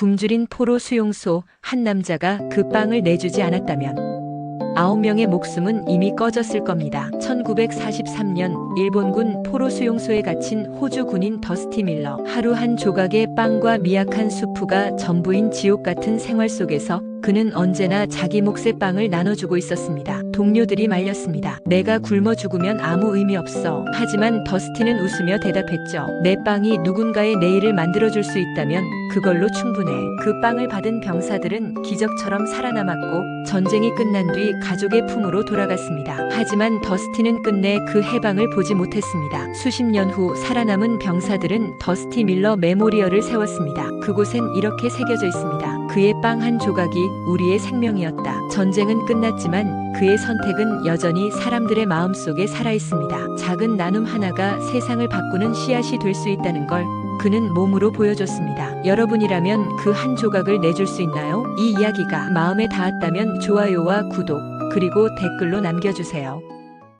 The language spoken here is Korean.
굶주린 포로 수용소 한 남자가 그 빵을 내주지 않았다면 아홉 명의 목숨은 이미 꺼졌을 겁니다. 1943년 일본군 포로 수용소에 갇힌 호주 군인 더스티 밀러. 하루 한 조각의 빵과 미약한 수프가 전부인 지옥 같은 생활 속에서 그는 언제나 자기 몫의 빵을 나눠주고 있었습니다. 동료들이 말렸습니다. 내가 굶어 죽으면 아무 의미 없어. 하지만 더스티는 웃으며 대답했죠. 내 빵이 누군가의 내일을 만들어줄 수 있다면 그걸로 충분해. 그 빵을 받은 병사들은 기적처럼 살아남았고 전쟁이 끝난 뒤 가족의 품으로 돌아갔습니다. 하지만 더스티는 끝내 그 해방을 보지 못했습니다. 수십 년 후 살아남은 병사들은 더스티 밀러 메모리얼을 세웠습니다. 그곳엔 이렇게 새겨져 있습니다. 그의 빵 한 조각 이 우리의 생명이었다. 전쟁은 끝났지만 그의 선택은 여전히 사람들의 마음속에 살아 있습니다. 작은 나눔 하나가 세상을 바꾸는 씨앗이 될 수 있다는 걸 그는 몸으로 보여줬습니다. 여러분이라면 그 한 조각을 내줄 수 있나요? 이 이야기가 마음에 닿았다면 좋아요와 구독, 그리고 댓글로 남겨주세요.